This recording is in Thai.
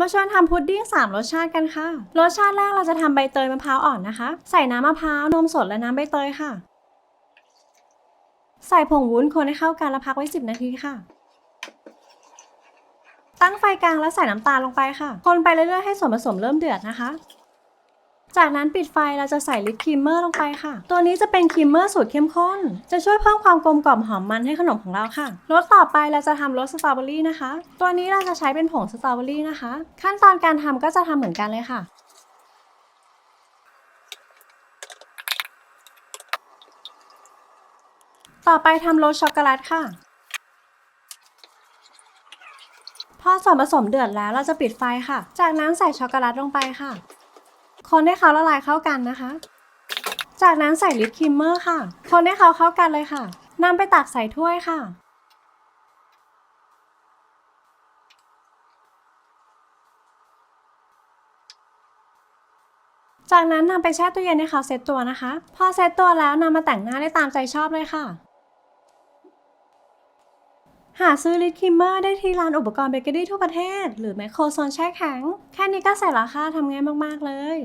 มาชวนทำพุดดิ้ง 3 รสชาติกันค่ะ รสชาติแรกเราจะทำใบเตยมะพร้าวอ่อนนะคะ ใส่น้ำมะพร้าวนมสดและน้ำใบเตยค่ะ ใส่ผงวุ้นคนให้เข้ากันแล้วพักไว้ 10 นาทีค่ะ ตั้งไฟกลางแล้วใส่น้ำตาลลงไปค่ะ คนไปเรื่อยๆให้ส่วนผสมเริ่มเดือดนะคะ จากนั้นปิดไฟเราจะใส่ลิปครีมเมอร์ลงไปค่ะ ตัวนี้จะเป็นครีมเมอร์สูตรเข้มข้น จะช่วยเพิ่มความกลมกล่อมหอมมันให้ขนมของเราค่ะ รสต่อไปเราจะทำรสสตรอเบอรี่นะคะ ตัวนี้เราจะใช้เป็นผงสตรอเบอรี่นะคะ ขั้นตอนการทำก็จะทำเหมือนกันเลยค่ะ ต่อไปทำรสช็อกโกแลตค่ะ พอส่วนผสมเดือดแล้วเราจะปิดไฟค่ะ จากนั้นใส่ช็อกโกแลตลงไปค่ะ คนให้เขาละลายเข้ากันนะคะ จากนั้นใส่ลิปครีมเมอร์ค่ะ คนให้เขาเข้ากันเลยค่ะนำไปตักใส่ถ้วยค่ะ จากนั้นนำไปแช่ตู้เย็นให้เขาเซตตัวนะคะ พอเซตตัวแล้วนำมาแต่งหน้าได้ตามใจชอบเลยค่ะ หาซื้อลิปครีมเมอร์ได้ที่ร้านอุปกรณ์เบเกอรี่ทั่วประเทศ หรือแมคโครโซนแช่แข็ง แค่นี้ก็ใส่ราคาทำง่ายมาก ๆ เลย